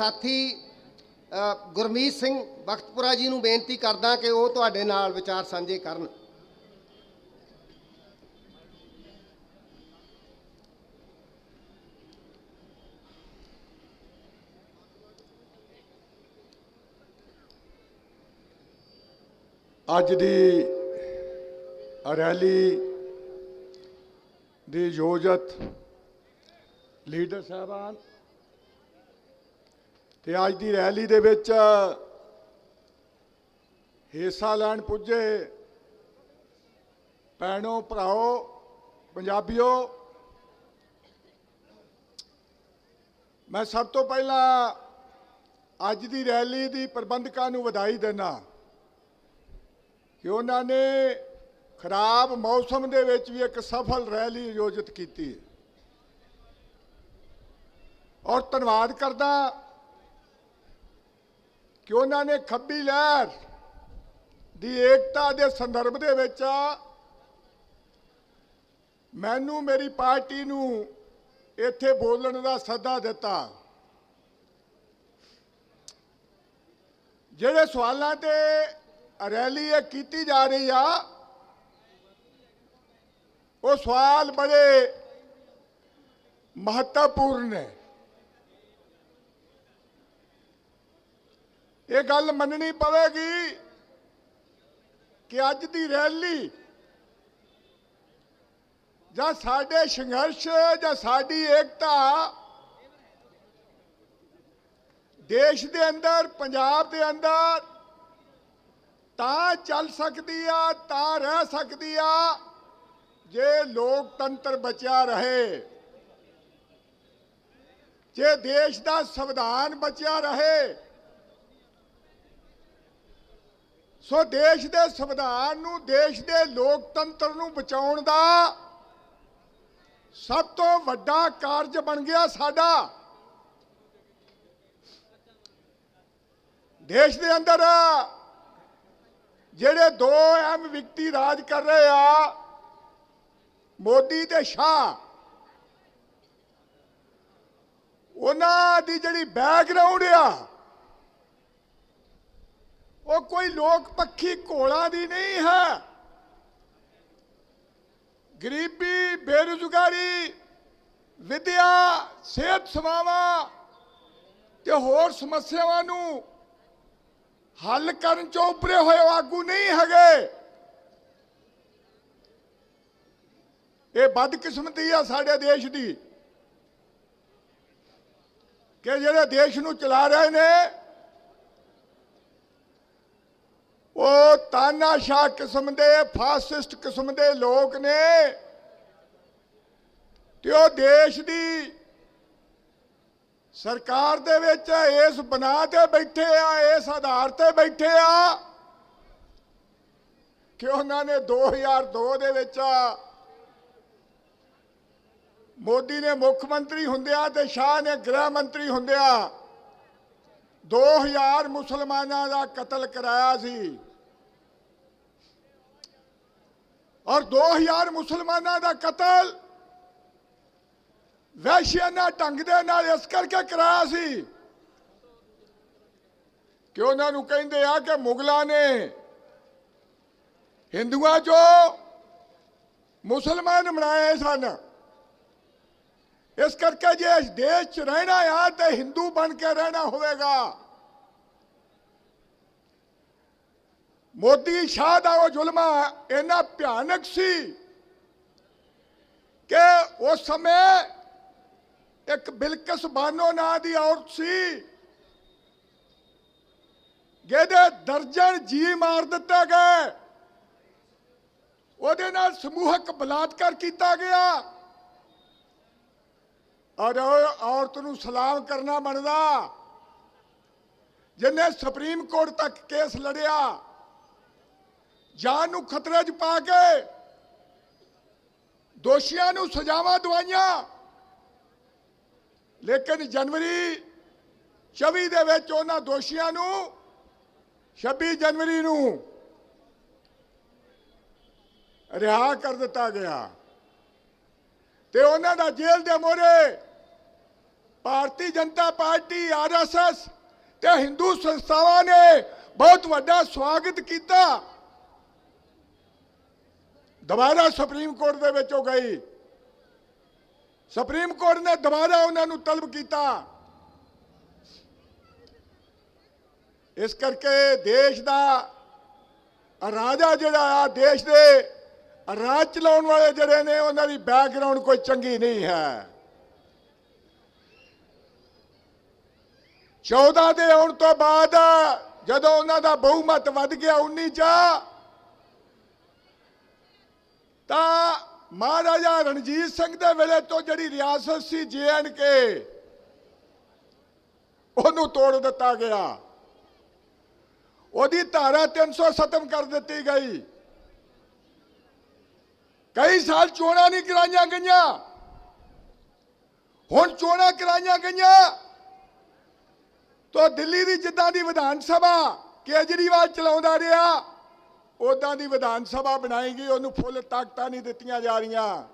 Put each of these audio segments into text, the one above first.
ਸਾਥੀ ਗੁਰਮੀਤ ਸਿੰਘ ਬਖਤਪੁਰਾ ਜੀ ਨੂੰ ਬੇਨਤੀ ਕਰਦਾ ਕਿ ਉਹ ਤੁਹਾਡੇ ਨਾਲ ਵਿਚਾਰ ਸਾਂਝੇ ਕਰਨ। ਅੱਜ ਦੀ ਰੈਲੀ ਦੀ ਯੋਜਤ ਲੀਡਰ ਸਾਹਿਬਾਨ ਤੇ ਅੱਜ ਦੀ ਰੈਲੀ ਦੇ ਵਿੱਚ ਹਿੱਸਾ ਲੈਣ ਪੁੱਜੇ ਭੈਣੋ, ਭਰਾਓ, ਪੰਜਾਬੀਓ। ਮੈਂ ਸਭ ਤੋਂ ਪਹਿਲਾਂ ਅੱਜ ਦੀ ਰੈਲੀ ਦੀ ਪ੍ਰਬੰਧਕਾਂ ਨੂੰ ਵਧਾਈ ਦਿੰਦਾ ਕਿ ਉਹਨਾਂ ਨੇ ਖਰਾਬ ਮੌਸਮ ਦੇ ਵਿੱਚ ਵੀ ਇੱਕ ਸਫਲ ਰੈਲੀ ਆਯੋਜਿਤ ਕੀਤੀ ਔਰ ਧੰਨਵਾਦ ਕਰਦਾ ਕਿ ਉਹਨਾਂ ਨੇ ਖੱਬੀ ਲਹਿਰ ਦੀ ਏਕਤਾ ਦੇ ਸੰਦਰਭ ਦੇ ਵਿੱਚ ਮੈਨੂੰ ਮੇਰੀ ਪਾਰਟੀ ਨੂੰ ਇੱਥੇ ਬੋਲਣ ਦਾ ਸੱਦਾ ਦਿੱਤਾ। ਜਿਹੜੇ ਸਵਾਲਾਂ ਤੇ ਰੈਲੀ ਇਹ ਕੀਤੀ ਜਾ ਰਹੀ ਆ, ਉਹ ਸਵਾਲ ਬੜੇ ਮਹੱਤਵਪੂਰਨ ਨੇ। ਇਹ ਗੱਲ ਮੰਨਣੀ ਪਵੇਗੀ ਕਿ ਅੱਜ ਦੀ ਰੈਲੀ ਜਾਂ ਸਾਡੇ ਸੰਘਰਸ਼ ਜਾਂ ਸਾਡੀ ਏਕਤਾ ਦੇਸ਼ ਦੇ ਅੰਦਰ, ਪੰਜਾਬ ਦੇ ਅੰਦਰ ਤਾਂ ਚੱਲ ਸਕਦੀ ਆ, ਤਾਂ ਰਹਿ ਸਕਦੀ ਆ, ਜੇ ਲੋਕਤੰਤਰ ਬਚਿਆ ਰਹੇ। ਜੇ ਦੇਸ਼ ਦਾ ਸੰਵਿਧਾਨ ਬਚਿਆ ਰਹੇ ਸੋ ਦੇਸ਼ ਦੇ ਸੰਵਿਧਾਨ ਨੂੰ, ਦੇਸ਼ ਦੇ ਲੋਕਤੰਤਰ ਨੂੰ ਬਚਾਉਣ ਦਾ ਸਭ ਤੋਂ ਵੱਡਾ ਕਾਰਜ ਬਣ ਗਿਆ ਸਾਡਾ। ਦੇਸ਼ ਦੇ ਅੰਦਰ ਜਿਹੜੇ ਦੋ ਅਹਿਮ ਵਿਅਕਤੀ ਰਾਜ ਕਰ ਰਹੇ ਆ, ਮੋਦੀ ਤੇ ਸ਼ਾਹ, ਉਹਨਾਂ ਦੀ ਜਿਹੜੀ ਬੈਕਗ੍ਰਾਉਂਡ ਆ ਉਹ ਕੋਈ ਲੋਕ ਪੱਖੀ ਘੋਲਾਂ ਦੀ ਨਹੀਂ ਹੈ। ਗਰੀਬੀ, ਬੇਰੁਜ਼ਗਾਰੀ, ਵਿਦਿਆ, ਸਿਹਤ ਸੇਵਾਵਾਂ ਤੇ ਹੋਰ ਸਮੱਸਿਆਵਾਂ ਨੂੰ ਹੱਲ ਕਰਨ ਚੋਂ ਉੱਪਰੇ ਹੋਏ ਆਗੂ ਨਹੀਂ ਹੈਗੇ। ਇਹ ਬਦਕਿਸਮਤੀ ਆ ਸਾਡੇ ਦੇਸ਼ ਦੀ ਕਿ ਜਿਹੜੇ ਦੇਸ਼ ਨੂੰ ਚਲਾ ਰਹੇ ਨੇ ਉਹ ਤਾਨਾਸ਼ਾਹ ਕਿਸਮ ਦੇ, ਫਾਸਿਸਟ ਕਿਸਮ ਦੇ ਲੋਕ ਨੇ। ਤੇ ਉਹ ਦੇਸ਼ ਦੀ ਸਰਕਾਰ ਦੇ ਵਿੱਚ ਇਸ ਬਣਾ ਤੇ ਬੈਠੇ ਆ, ਇਸ ਆਧਾਰ ਤੇ ਬੈਠੇ ਆ ਕਿ ਉਹਨਾਂ ਨੇ 2002 ਦੇ ਵਿੱਚ ਮੋਦੀ ਨੇ ਮੁੱਖ ਮੰਤਰੀ ਹੁੰਦਿਆ ਤੇ ਸ਼ਾਹ ਨੇ ਗ੍ਰਹਿ ਮੰਤਰੀ ਹੁੰਦਿਆ 2000 ਮੁਸਲਮਾਨਾਂ ਦਾ ਕਤਲ ਕਰਾਇਆ ਸੀ। ਔਰ 2000 ਮੁਸਲਮਾਨਾਂ ਦਾ ਕਤਲ ਵੈਸ਼ੀਆਨਾ ਢੰਗ ਦੇ ਨਾਲ ਇਸ ਕਰਕੇ ਕਰਾਇਆ ਸੀ ਕਿ ਉਹਨਾਂ ਨੂੰ ਕਹਿੰਦੇ ਆ ਕਿ ਮੁਗਲਾਂ ਨੇ ਹਿੰਦੂਆਂ ਚੋਂ ਮੁਸਲਮਾਨ ਬਣਾਏ ਸਨ। ਇਸ ਕਰਕੇ ਜੇ ਇਸ ਦੇਸ਼ 'ਚ ਰਹਿਣਾ ਆ ਤੇ ਹਿੰਦੂ ਬਣ ਕੇ ਰਹਿਣਾ ਹੋਵੇਗਾ। ਮੋਦੀ ਸ਼ਾਹ ਦਾ ਉਹ ਜ਼ੁਲਮ ਇੰਨਾ ਭਿਆਨਕ ਸੀ ਕਿ ਉਸ ਸਮੇਂ ਇੱਕ ਬਿਲਕਿਸ ਬਾਨੋ ਨਾਂ ਦੀ ਔਰਤ ਸੀ, ਜਿਹਦੇ ਦਰਜਨ ਜੀ ਮਾਰ ਦਿੱਤੇ ਗਏ। ਉਹਦੇ ਨਾਲ ਸਮੂਹਕ ਬਲਾਤਕਾਰ ਕੀਤਾ ਗਿਆ। ਔਰ ਉਹ ਔਰਤ ਨੂੰ ਸਲਾਮ ਕਰਨਾ ਬਣਦਾ। ਜਿਨੇ ਸੁਪਰੀਮ ਕੋਰਟ ਤੱਕ ਕੇਸ ਲੜਿਆ ਜਾਨ ਨੂੰ ਖਤਰੇ 'ਚ ਪਾ ਕੇ ਦੋਸ਼ੀਆਂ ਨੂੰ ਸਜ਼ਾਵਾਂ ਦਵਾਈਆਂ। ਲੇਕਿਨ ਜਨਵਰੀ 24 ਦੇ ਵਿੱਚ ਉਹਨਾਂ ਦੋਸ਼ੀਆਂ ਨੂੰ 26 ਜਨਵਰੀ ਨੂੰ ਰਿਹਾ ਕਰ ਦਿੱਤਾ ਗਿਆ। ਤੇ ਉਹਨਾਂ ਦਾ ਜੇਲ੍ਹ ਦੇ ਮੋਰੇ ਭਾਰਤੀ ਜਨਤਾ ਪਾਰਟੀ ਆਰਐਸਐਸ ਤੇ ਹਿੰਦੂ ਸੰਸਥਾਵਾਂ ਨੇ ਬਹੁਤ ਵੱਡਾ ਸਵਾਗਤ ਕੀਤਾ। ਦੁਬਾਰਾ ਸੁਪਰੀਮ ਕੋਰਟ ਦੇ ਵਿੱਚ ਉਹ ਗਈ। ਸੁਪਰੀਮ ਕੋਰਟ ਨੇ ਦੁਬਾਰਾ ਉਹਨਾਂ ਨੂੰ ਤਲਬ ਕੀਤਾ। ਇਸ ਕਰਕੇ ਦੇਸ਼ ਦਾ ਰਾਜਾ ਜਿਹੜਾ ਆ, ਦੇਸ਼ ਦੇ ਰਾਜ ਚਲਾਉਣ ਵਾਲੇ ਜਿਹੜੇ ਨੇ, ਉਹਨਾਂ ਦੀ ਬੈਕਗ੍ਰਾਉਂਡ ਕੋਈ ਚੰਗੀ ਨਹੀਂ ਹੈ। 14 ਦੇ ਆਉਣ ਤੋਂ ਬਾਅਦ ਜਦੋਂ ਉਹਨਾਂ ਦਾ ਬਹੁਮਤ ਵੱਧ ਗਿਆ 19 ਚ ਤਾਂ ਮਹਾਰਾਜਾ ਰਣਜੀਤ ਸਿੰਘ ਦੇ ਵੇਲੇ ਤੋਂ ਜਿਹੜੀ ਰਿਆਸਤ ਸੀ ਕੇ, ਉਹਨੂੰ ਤੋੜ ਦਿੱਤਾ ਗਿਆ। ਉਹਦੀ ਧਾਰਾ 300 ਖਤਮ ਕਰ ਦਿੱਤੀ ਗਈ। ਕਈ ਸਾਲ ਚੋਣਾਂ ਨਹੀਂ ਕਰਾਈਆਂ ਗਈਆਂ। ਹੁਣ ਚੋਣਾਂ ਕਰਾਈਆਂ ਗਈਆਂ। ਤੋ ਦਿੱਲੀ ਦੀ ਜਿੱਦਾਂ ਦੀ ਵਿਧਾਨ ਸਭਾ ਕੇਜਰੀਵਾਲ ਚਲਾਉਂਦਾ ਰਿਹਾ ਉਦਾਂ ਦੀ ਵਿਧਾਨ ਸਭਾ ਬਣਾਈ ਗਈ, ਉਹਨੂੰ ਫੁੱਲ ਤਾਕਤਾਂ ਨਹੀਂ ਦਿੱਤੀਆਂ ਜਾ ਰਹੀਆਂ।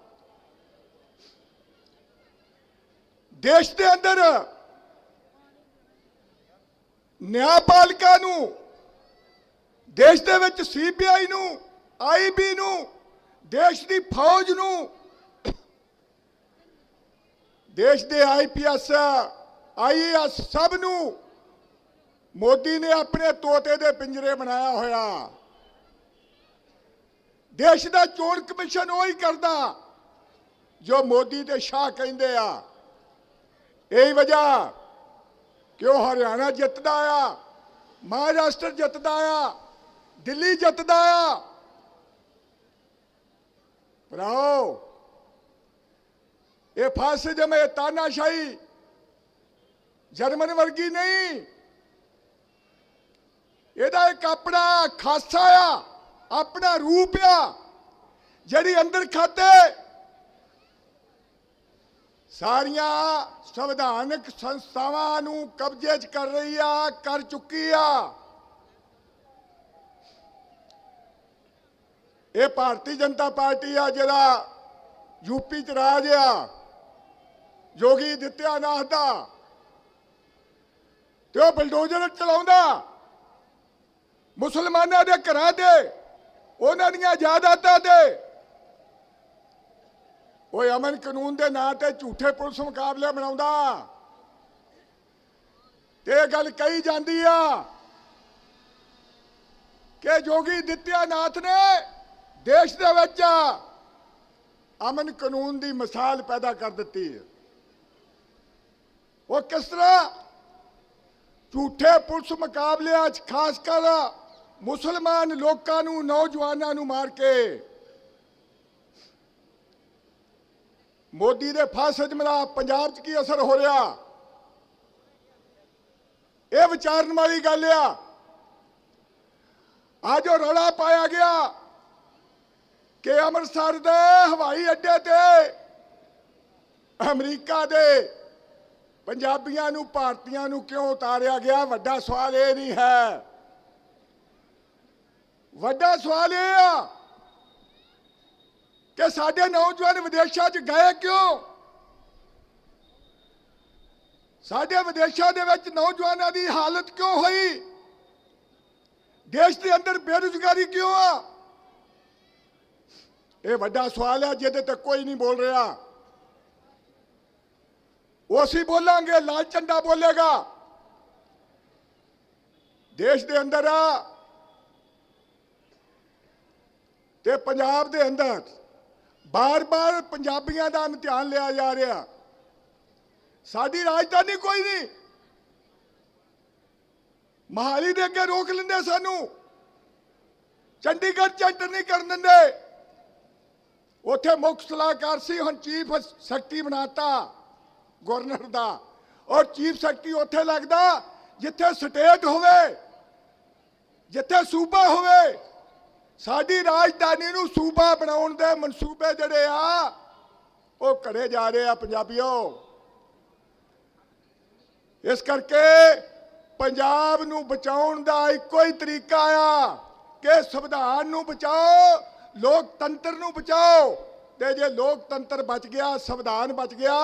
ਦੇਸ਼ ਦੇ ਅੰਦਰ ਨਿਆਂਪਾਲਿਕਾ ਨੂੰ, ਦੇਸ਼ ਦੇ ਵਿੱਚ ਸੀਬੀਆਈ ਨੂੰ ਆਈਬੀ ਨੂੰ, ਦੇਸ਼ ਦੀ ਫੌਜ ਨੂੰ, ਦੇਸ਼ ਦੇ ਆਈਪੀਐਸ ਆਈਏਐਸ ਸਭ ਨੂੰ ਮੋਦੀ ਨੇ ਆਪਣੇ ਤੋਤੇ ਦੇ ਪਿੰਜਰੇ ਬਣਾਇਆ ਹੋਇਆ। ਦੇਸ਼ ਦਾ ਚੋਣ ਕਮਿਸ਼ਨ ਉਹ ਹੀ ਕਰਦਾ, ਜੋ ਮੋਦੀ ਤੇ ਸ਼ਾਹ ਕਹਿੰਦੇ ਆ। ਇਹੀ ਵਜ੍ਹਾ ਕਿ ਉਹ ਹਰਿਆਣਾ ਜਿੱਤਦਾ ਆ, ਮਹਾਰਾਸ਼ਟਰ ਜਿੱਤਦਾ ਆ, ਦਿੱਲੀ ਜਿੱਤਦਾ ਆ। ਭਰਾਓ, ਇਹ ਫਾਸਿਜ਼ਮ ਇਹ ਤਾਨਾਸ਼ਾਹੀ, ਜਰਮਨ ਵਰਗੀ ਨਹੀਂ। ਇਹਦਾ ਇੱਕ ਆਪਣਾ ਖਾਸਾ ਆ। ਆਪਣਾ ਰੂਪ ਆ, ਜਿਹੜੀ ਅੰਦਰ ਖਾਤੇ ਸਾਰੀਆਂ ਸੰਵਿਧਾਨਕ ਸੰਸਥਾਵਾਂ ਨੂੰ ਕਬਜ਼ੇ 'ਚ ਕਰ ਰਹੀ ਆ, ਕਰ ਚੁੱਕੀ ਆ। ਇਹ ਭਾਰਤੀ ਜਨਤਾ ਪਾਰਟੀ ਆ, ਜਿਹੜਾ ਯੂਪੀ 'ਚ ਰਾਜ ਆ ਯੋਗੀ ਦਿੱਤਿਆਨਾਥ ਦਾ। ਤੇ ਉਹ ਬਲਡੋਜ਼ਰ ਚਲਾਉਂਦਾ, ਮੁਸਲਮਾਨਾਂ ਦੇ ਘਰਾਂ ਦੇ ਉਹਨਾਂ ਦੀਆਂ ਜਾਇਦਾਦਾਂ ਦੇ ਓਏ ਅਮਨ ਕਾਨੂੰਨ ਦੇ ਨਾਂ ਤੇ ਝੂਠੇ ਪੁਲਿਸ ਮੁਕਾਬਲੇ ਬਣਾਉਂਦਾ ਤੇ ਇਹ ਗੱਲ ਕਹੀ ਜਾਂਦੀ ਆ ਕਿ ਜੋਗੀ ਦਿੱਤਿਆਨਾਥ ਨੇ ਦੇਸ਼ ਦੇ ਵਿੱਚ ਅਮਨ ਕਾਨੂੰਨ ਦੀ ਮਿਸਾਲ ਪੈਦਾ ਕਰ ਦਿੱਤੀ ਹੈ। ਉਹ ਕਿਸ ਤਰ੍ਹਾਂ ਝੂਠੇ ਪੁਲਿਸ ਮੁਕਾਬਲਿਆਂ 'ਚ ਖਾਸ ਕਰ ਮੁਸਲਮਾਨ ਲੋਕਾਂ ਨੂੰ, ਨੌਜਵਾਨਾਂ ਨੂੰ ਮਾਰ ਕੇ ਮੋਦੀ ਦੇ ਫਾਸਿਜ਼ਮ ਦਾ ਪੰਜਾਬ 'ਚ ਕੀ ਅਸਰ ਹੋ ਰਿਹਾ? ਇਹ ਵਿਚਾਰਨ ਵਾਲੀ ਗੱਲ ਆ। ਅੱਜ ਉਹ ਰੌਲਾ ਪਾਇਆ ਗਿਆ ਕਿ ਅੰਮ੍ਰਿਤਸਰ ਦੇ ਹਵਾਈ ਅੱਡੇ ਤੇ ਅਮਰੀਕਾ ਦੇ ਪੰਜਾਬੀਆਂ ਨੂੰ, ਭਾਰਤੀਆਂ ਨੂੰ ਕਿਉਂ ਉਤਾਰਿਆ ਗਿਆ? ਵੱਡਾ ਸਵਾਲ ਇਹ ਨਹੀਂ ਹੈ। ਵੱਡਾ ਸਵਾਲ ਇਹ ਆ ਕਿ ਸਾਡੇ ਨੌਜਵਾਨ ਵਿਦੇਸ਼ਾਂ 'ਚ ਗਏ ਕਿਉਂ? ਸਾਡੇ ਵਿਦੇਸ਼ਾਂ ਦੇ ਵਿੱਚ ਨੌਜਵਾਨਾਂ ਦੀ ਹਾਲਤ ਕਿਉਂ ਹੋਈ? ਦੇਸ਼ ਦੇ ਅੰਦਰ ਬੇਰੁਜ਼ਗਾਰੀ ਕਿਉਂ ਆ? ਇਹ ਵੱਡਾ ਸਵਾਲ ਹੈ ਜਿਹਦੇ ਤੇ ਕੋਈ ਨਹੀਂ ਬੋਲ ਰਿਹਾ। ਉਹ ਅਸੀਂ ਬੋਲਾਂਗੇ, ਲਾਲ ਝੰਡਾ ਬੋਲੇਗਾ। ਦੇਸ਼ ਦੇ ਅੰਦਰ ਆ ਤੇ ਪੰਜਾਬ ਦੇ ਅੰਦਰ ਬਾਰ-ਬਾਰ ਪੰਜਾਬੀਆਂ ਦਾ ਇਮਤਿਹਾਨ ਲਿਆ ਜਾ ਰਿਹਾ। ਸਾਡੀ ਰਾਜਧਾਨੀ ਕੋਈ ਨਹੀਂ। ਮਹਾਲੀ ਦੇ ਅੱਗੇ ਰੋਕ ਲੈਂਦੇ ਸਾਨੂੰ। ਚੰਡੀਗੜ੍ਹ ਚ ਐਂਟਰ ਨਹੀਂ ਕਰਨ ਦਿੰਦੇ। ਉੱਥੇ ਮੁੱਖ ਸਲਾਹਕਾਰ ਸੀ, ਹੁਣ ਚੀਫ ਸੈਕਟਰੀ ਬਣਾਤਾ ਗਵਰਨਰ ਦਾ। ਔਰ ਚੀਫ ਸੈਕਟਰੀ ਉੱਥੇ ਲੱਗਦਾ ਜਿੱਥੇ ਸਟੇਟ ਹੋਵੇ, ਜਿੱਥੇ ਸੂਬਾ ਹੋਵੇ। ਸਾਡੀ ਰਾਜਧਾਨੀ ਨੂੰ ਸੂਬਾ ਬਣਾਉਣ ਦੇ ਮਨਸੂਬੇ ਜਿਹੜੇ ਆ, ਉਹ ਘੜੇ ਜਾ ਰਹੇ ਆ ਪੰਜਾਬੀਓ। ਇਸ ਕਰਕੇ ਪੰਜਾਬ ਨੂੰ ਬਚਾਉਣ ਦਾ ਇੱਕੋ ਹੀ ਤਰੀਕਾ ਆ ਕਿ ਸੰਵਿਧਾਨ ਨੂੰ ਬਚਾਓ, ਲੋਕਤੰਤਰ ਨੂੰ ਬਚਾਓ। ਤੇ ਜੇ ਲੋਕਤੰਤਰ ਬਚ ਗਿਆ, ਸੰਵਿਧਾਨ ਬਚ ਗਿਆ,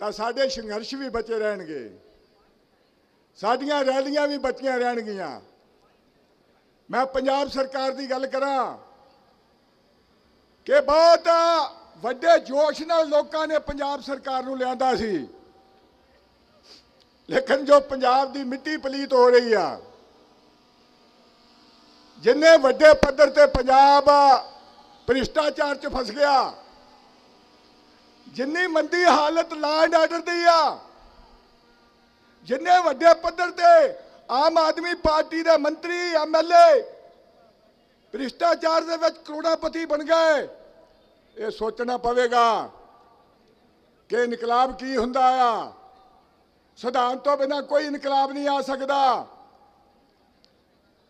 ਤਾਂ ਸਾਡੇ ਸੰਘਰਸ਼ ਵੀ ਬਚੇ ਰਹਿਣਗੇ। ਸਾਡੀਆਂ ਰੈਲੀਆਂ ਵੀ ਬਚੀਆਂ ਰਹਿਣਗੀਆਂ। ਮੈਂ ਪੰਜਾਬ ਸਰਕਾਰ ਦੀ ਗੱਲ ਕਰਾਂ ਕਿ ਬਹੁਤ ਵੱਡੇ ਜੋਸ਼ ਨਾਲ ਲੋਕਾਂ ਨੇ ਪੰਜਾਬ ਸਰਕਾਰ ਨੂੰ ਲਿਆਂਦਾ ਸੀ। ਲੇਕਿਨ ਜੋ ਪੰਜਾਬ ਦੀ ਮਿੱਟੀ ਪਲੀਤ ਹੋ ਰਹੀ ਆ, ਜਿੰਨੇ ਵੱਡੇ ਪੱਧਰ ਤੇ ਪੰਜਾਬ ਭ੍ਰਿਸ਼ਟਾਚਾਰ 'ਚ ਫਸ ਗਿਆ, ਜਿੰਨੀ ਮੰਦੀ ਹਾਲਤ ਲਾ ਐਂਡ ਆਰਡਰ ਦੀ ਆ, ਜਿੰਨੇ ਵੱਡੇ ਪੱਧਰ ਤੇ ਆਮ ਆਦਮੀ ਪਾਰਟੀ ਦੇ ਮੰਤਰੀ ਐਮਐਲਏ ਭ੍ਰਿਸ਼ਟਾਚਾਰ ਦੇ ਵਿੱਚ ਕਰੋੜਾਪਤੀ ਬਣ ਗਏ। ਇਹ ਸੋਚਣਾ ਪਵੇਗਾ ਕਿ ਇਨਕਲਾਬ ਕੀ ਹੁੰਦਾ ਆ। ਸਿਧਾਂਤ ਤੋਂ ਬਿਨਾ ਕੋਈ ਇਨਕਲਾਬ ਨਹੀਂ ਆ ਸਕਦਾ।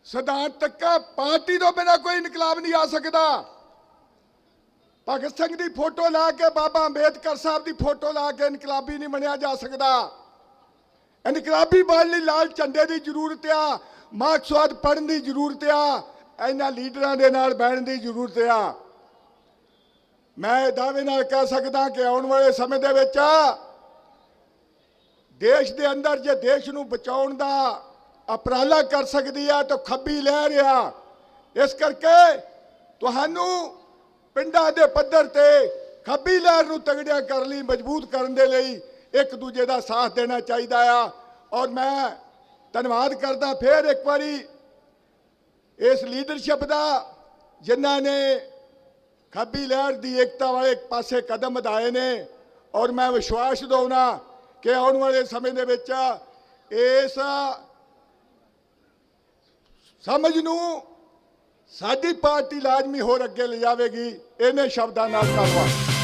ਸਿਧਾਂਤ ਤੱਕ ਪਾਰਟੀ ਤੋਂ ਬਿਨਾ ਕੋਈ ਇਨਕਲਾਬ ਨਹੀਂ ਆ ਸਕਦਾ। ਭਗਤ ਸਿੰਘ ਦੀ ਫੋਟੋ ਲਾ ਕੇ ਬਾਬਾ ਅੰਬੇਦਕਰ ਸਾਹਿਬ ਦੀ ਫੋਟੋ ਲਾ ਕੇ ਇਨਕਲਾਬੀ ਨਹੀਂ ਬਣਿਆ ਜਾ ਸਕਦਾ। ਇਨਕਲਾਬੀ ਬਣਨ ਲਈ ਲਾਲ ਝੰਡੇ ਦੀ ਜ਼ਰੂਰਤ ਆ ਮਾਰਕਸਵਾਦ ਪੜ੍ਹਨ ਦੀ ਜ਼ਰੂਰਤ ਆ, ਇਹਨਾਂ ਲੀਡਰਾਂ ਦੇ ਨਾਲ ਬਹਿਣ ਦੀ ਜ਼ਰੂਰਤ ਆ। ਮੈਂ ਦਾਅਵੇ ਨਾਲ ਕਹਿ ਸਕਦਾ ਕਿ ਆਉਣ ਵਾਲੇ ਸਮੇਂ ਦੇ ਵਿੱਚ ਦੇਸ਼ ਦੇ ਅੰਦਰ ਜੇ ਦੇਸ਼ ਨੂੰ ਬਚਾਉਣ ਦਾ ਅਪਰਾਲਾ ਕਰ ਸਕਦੀ ਆ, ਤਾਂ ਖੱਬੀ ਲੈ ਰਿਹਾ ਇਸ ਕਰਕੇ ਤੁਹਾਨੂੰ ਪਿੰਡਾਂ ਦੇ ਪੱਧਰ ਤੇ ਖੱਬੀ ਲਹਿਰ ਨੂੰ ਤਗੜਿਆ ਕਰਨ ਲਈ, ਮਜ਼ਬੂਤ ਕਰਨ ਦੇ ਲਈ ਇੱਕ ਦੂਜੇ ਦਾ ਸਾਥ ਦੇਣਾ ਚਾਹੀਦਾ ਆ। ਔਰ ਮੈਂ ਧੰਨਵਾਦ ਕਰਦਾ ਫੇਰ ਇੱਕ ਵਾਰੀ ਇਸ ਲੀਡਰਸ਼ਿਪ ਦਾ, ਜਿਨ੍ਹਾਂ ਨੇ ਖੱਬੀ ਲਹਿਰ ਦੀ ਏਕਤਾ ਵਾਲੇ ਪਾਸੇ ਕਦਮ ਵਧਾਏ ਨੇ। ਔਰ ਮੈਂ ਵਿਸ਼ਵਾਸ ਦਉਣਾ ਕਿ ਆਉਣ ਵਾਲੇ ਸਮੇਂ ਦੇ ਵਿੱਚ ਇਸ ਸਮਝ ਨੂੰ ਸਾਡੀ ਪਾਰਟੀ ਲਾਜ਼ਮੀ ਹੋਰ ਅੱਗੇ ਲਿਜਾਵੇਗੀ। ਇਹਨੇ ਸ਼ਬਦਾਂ ਨਾਲ ਧੰਨਵਾਦ।